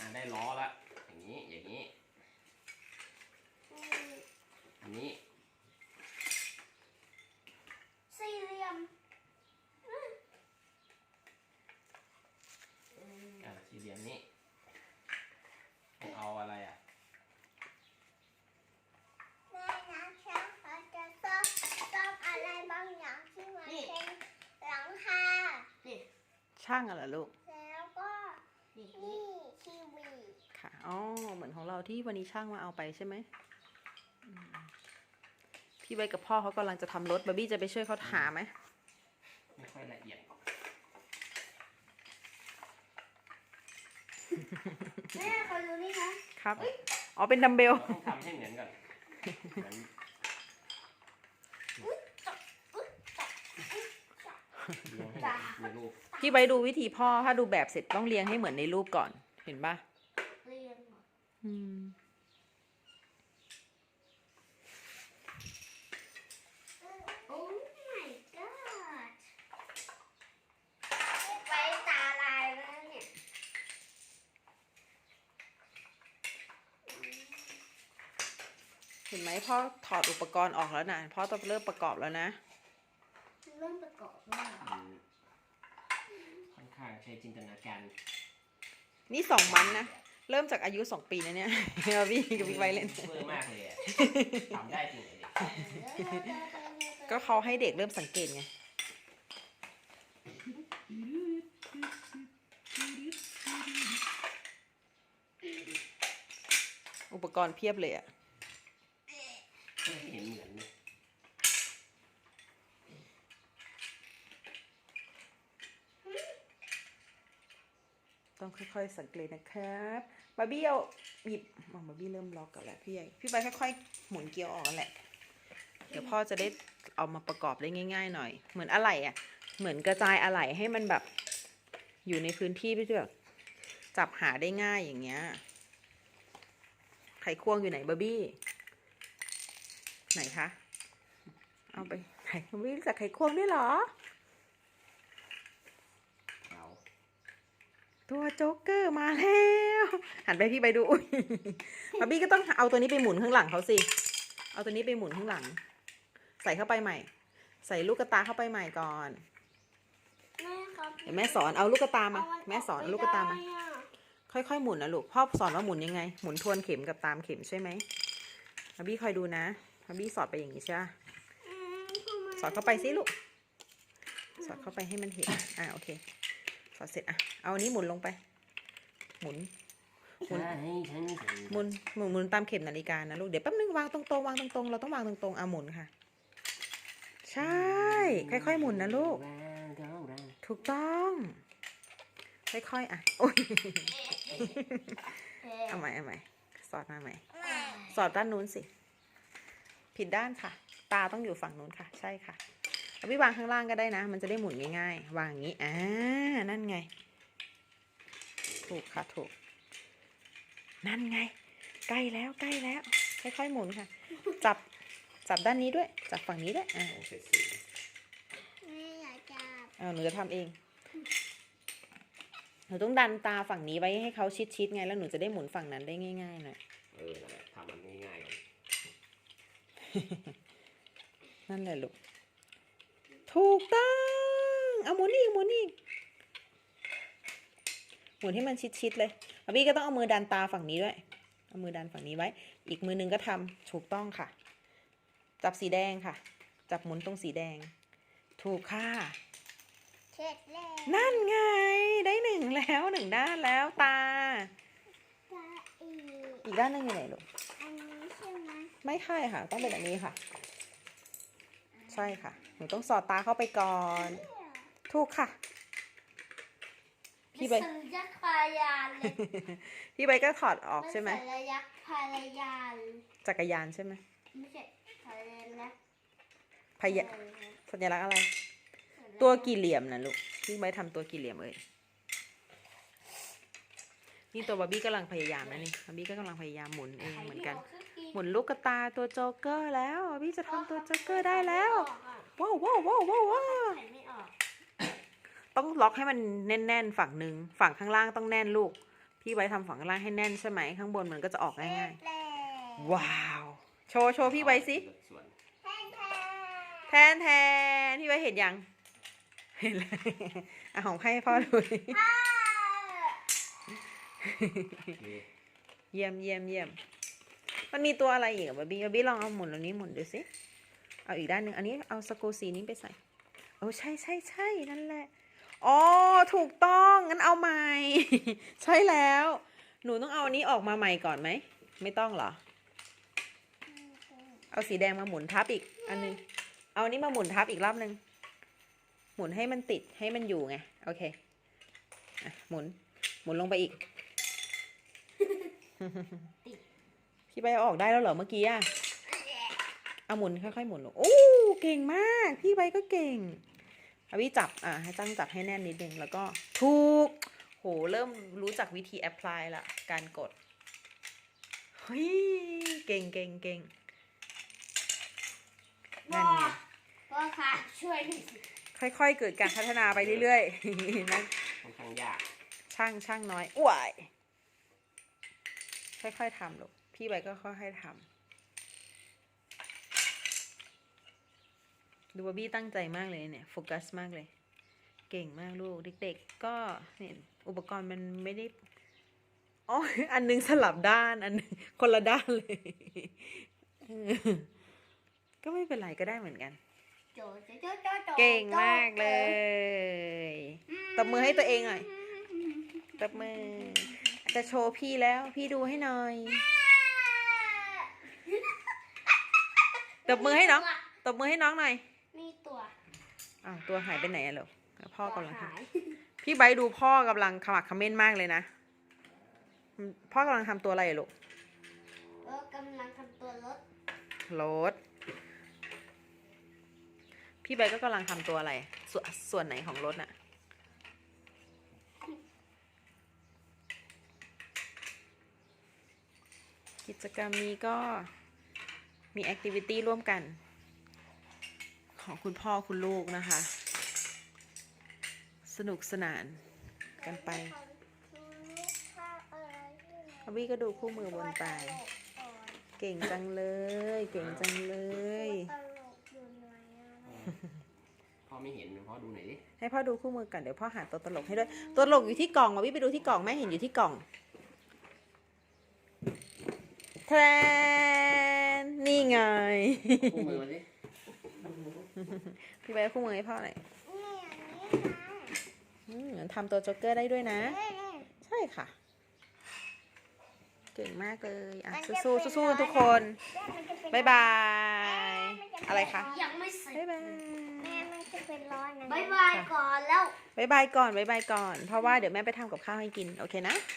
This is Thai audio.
อะได้ล้อละ อย่างนี้ อย่างนี้อืมอันนี้ สี่เหลี่ยมอืมอะสี่เหลี่ยมนี้ เอาอะไรอะ แม่นะฉันเขาจะซ่อมซ่อมอะไรบางอย่างที่มันเป็นหลังคาช่างอะเหรอลูก แล้วก็นี่ทีวี ค่ะอ๋อเหมือนของเราที่วันนี้ช่างมาเอาไปใช่ไหมอืมพี่ไว้กับพ่อเขากำลังจะทำรถบาร์บี้จะไปช่วยเขาหาไหมไม่ค่อยละเอียดแม่เขาดูนี่นะครับอ๋อเป็นดัมเบลเราต้องทำให้เหมือนก่อนเหมือนเลี้ยงให้มีรูป พี่ไว้ดูวิธีพ่อถ้าดูแบบเสร็จต้องเรียงให้เหมือนในรูปก่อนเห็นปะเรียนเหร ออืมโอ้ my god ไปตาลายแล้วเนี่ยเห็นไหมพ่อถอดอุปกรณ์ออกแล้วนะพ่อต้องเริ่มประกอบแล้วนะ เริ่มประกอบแล้วเหรอมันค่อนข้างใช้จินตนาการ นี่สองมันนะ เริ่มจากอายุสองปีนะเนี่ยบาร์บี้กับพี่ไว้เล่นเวอร์มากเลยอะทำได้จริงเหรอเด็กก็เขาให้เด็กเริ่มสังเกตไง อุปกรณ์เพียบเลยอะ ไม่เห็นเหมือนเลย ต้อง ค่อยๆ สังเกตนะครับบาร์บี้เอาหยิบอ๋อบาร์บี้เริ่มล็อกกันแล้วพี่ใหญ่พี่ไปค่อยๆ หมุนเกียวออกกันแหละ เดี๋ยวพ่อจะได้เอามาประกอบได้ง่าย ๆ หน่อย เหมือนอะไหล่อะเหมือนกระจายอะไหล่ให้มันแบบ อยู่ในพื้นที่ที่แบบจับหาได้ง่ายอย่างเงี้ย ไขควงอยู่ไหนบาร์บี้ ไหนคะ เอาไป ไหนบาร์บี้จักไขควงด้วยเหรอ เอา ตัวโจ๊กเกอร์มาแล้ว หันไปพี่ไปดูอุ๊ยบาร์บี้ก็ต้องเอาตัวนี้ไปหมุนข้างหลังเขาสิ เอาตัวนี้ไปหมุนข้างหลัง ใส่เข้าไปใหม่ ใส่ลูกกระตาเข้าไปใหม่ก่อนแม่ครับเดี๋ยวแม่สอนเอาลูกกระตามาเอนแม่สอนกเอาลูกกระตามาไได้อะค่อยๆหมุนนะลูก พ่อสอนว่าหมุนยังไง หมุนทวนเข็มกับตามเข็มใช่ไหมบาร์บี้คอยดูนะบาร์บี้สอดไปอย่างนี้ใช่ไหมอืมทำไมสอดเข้าไปสิลูก สอดเข้าไปให้มันเห็น อ่าโอเคส อดเสร็จอะ เอาอันนี้หมุนลงไป หมุน หมุนใช่ฉันหมุน หมุนหมุนตามเข็มนาฬิกานะลูก เดี๋ยวแป๊บนึงวางตรงๆวางตรงๆ เราต้องวางตรงๆอะหมุนค่ะ ใช่ ค่อยๆหมุนนะลูก ถูกต้อง ค่อยๆ อะ โอ้ยเอ๊ะเอาใหม่เอาใหม่สอดมาใหม่ สอดด้านนู้นสิ ผิดด้านค่ะ ตาต้องอยู่ฝั่งนู้นค่ะ ใช่ค่ะ เอาพี่วางข้างล่างก็ได้นะ มันจะได้หมุนง่ายๆ วางอย่างนี้อ่านั่นไง ถูกค่ะถูก นั่นไง ใกล้แล้วใกล้แล้วค่อยๆหมุนค่ะ จับจับด้านนี้ด้วย จับฝั่งนี้ด้วยอ่าโอ้เสร็จสิแม่อยากจับเอาหนูจะทำเองหนูต้องดันตาฝั่งนี้ไว้ให้เขาชิดๆไงแล้วหนูจะได้หมุนฝั่งนั้นได้ง่ายๆหน่อยเออนั่นแหละทำมันง่ายๆก่อนนั่นแหละลูก ถูกต้อง เอาหมุนอีกหมุนอีกหมุนให้มันชิดๆเลยอาบี้ก็ต้องเอามือดันตาฝั่งนี้ด้วย เอามือดันฝั่งนี้ไว้ อีกมือหนึงก็ทำถูกต้องค่ะ จับสีแดงค่ะ จับหมุนตรงสีแดง ถูกค่ะเสร็จแล้วนั่นไง ได้หนึ่งแล้วหนึ่งด้านแล้วตาตาอีกอีกด้านหนึงอยู่ไหนลูก อันนี้ใช่ไหมไม่ใช่ค่ะ ต้องเป็นแบบนี้ค่ะ ใช่ค่ะ หนูต้องสอดตาเข้าไปก่อน ถูกค่ะ พี่ใบสัญลักษณ์พายานเลยพี่ใบก็ถอดออกใช่ไหมสัญลักษณ์พายานจักรยานใช่ไหมไม่ใช่พายลักษณ์พยะสัญลักษณ์อะไร ตัวกี่เหลี่ยมนะลูก พี่ใบทำตัวกี่เหลี่ยมเอ่ยนี่ตัวบาร์บี้กำลังพยายามนะนี่บาร์บี้ก็กำลังพยายามหมุนเองเหมือนกัน หมุนลูกกระตาตัวโจ๊กเกอร์แล้วบาร์บี้จะทำตัวโจ๊กเกอร์ได้แล้วว้าวว้าวว้าวว้าวว้าวไขไม่ออกต้องล็อกให้มันแน่นๆฝั่งหนึ่งฝั่งข้างล่างต้องแน่นลูก พี่ไว้ทำฝั่งข้างล่างให้แน่นใช่ไหมข้างบนมันก็จะออกง่ายแต่ๆว้าว โชว์โชว์พี่ไว้สิส่วนแทนแทนแทนแทนพี่ไว้เห็นยังเห็นเลยอะของให้พ่อดูดิอ้านี่เยี่ยมเยี่ยมเยี่ยม มันมีตัวอะไรอีกอะบาร์บี้บาร์บี้ลองเอาหมุนอันนี้หมุนดูสิเอาอีกด้านหนึ่งอันนี้เอาสกรูสีนี้ไปใส่โอ้ใช่ใช่ใช่นั่นแหละอ๋อถูกต้องงั้นเอาใหม่ ใช่แล้ว หนูต้องเอาอันนี้ออกมาใหม่ก่อนไหมไม่ต้องเหรอ เอาสีแดงมาหมุนทับอีก อันนึงเอาอันนี้มาหมุนทับอีกรอบหนึ่งหมุนให้มันติดให้มันอยู่ไงโอเคหมุน หมุนลงไปอีกพี่ไปเอาออกได้แล้วเหรอเมื่อกี้อะเอาหมุนค่อยๆหมุนลงโอ้เก่งมาก พี่ใบก็เก่งเอาพี่จับอะให้ตั้งจับให้แน่นนิดนึงแล้วก็ถูกโหเริ่มรู้จักวิธีแอพพลายละการกดเฮ้ยเก่งเก่งเก่งนั่นไงพ่อค่ะช่วยหน่อยสิค่อยๆ เกิดการพัฒนาไปเรื่อยๆนะค่อนข้างยากช่างช่างน้อยอ้วยค่อยๆทำลูก พี่ใบก็ค่อยๆทำดูว่าบี้ตั้งใจมากเลยเนี่ยโฟกัสมากเลย เก่งมากลูกเด็ก ๆ ก็เนี่ยอุปกรณ์มันไม่ได้อ๋ออันหนึงสลับด้าน อันหนึงคนละด้านเลย ก็ไม่เป็นไรก็ได้เหมือนกันเก่งมากเลย ตบมือให้ตัวเองหน่อย ตบมือ จะโชว์พี่แล้ว พี่ดูให้หน่อย ตบมือให้น้อง ตบมือให้น้องหน่อยมีตัวอ้าวตัวหายไปไหนอะลูกพ่อกำลังหายทำพี่ไบร์ทดูพ่อกำลังขมักเขม้นมากเลยนะ พ่อกำลังทำตัวอะไรอะลูกเออกำลังทำตัวรถรถพี่ไบร์ทก็กำลังทำตัวอะไร ส่วนส่วนไหนของรถน่ะ กิจกรรมนี้ก็ มีแอคทิวิตี้ร่วมกัน ของคุณพ่อคุณลูกนะคะ สนุกสนานกันไปอบี้ก็ดูคู่มือบนไป เก่งจังเลย เก่งจังเลยตลกอยู่ไหนอะพ่อไม่เห็นพ่อดูหน่อยดิให้พ่อดูคู่มือก่อนเดี๋ยวพ่อหาตัวตลกให้ด้วย ตัวตลกอยู่ที่กล่องอะพี่ไปดูที่กล่องแม่เห็นอยู่ที่กล่อง แทนนี่ไง คู่มือมาดิพี่ไปเอาคู่มือให้พ่อหน่อยนี่อันนี้ค่ะอืมทำตัวโจ๊กเกอร์ได้ด้วยนะนี่นี่ใช่ค่ะ เก่งมากเลยอะมันจะสู้เป็นๆสู้ๆกันทุกคนแล้วมันจะเป็นบ๊ายบาย อะไรคะ ยังไม่เสร็จบ๊ายบายแม่มันจะเป็นร้อนนะ บายบายก่อนแล้ว บ๊ายบายก่อนบ๊ายบายก่อน เพราะว่าเดี๋ยวแม่ไปทำกับข้าวให้กิน โอเคนะ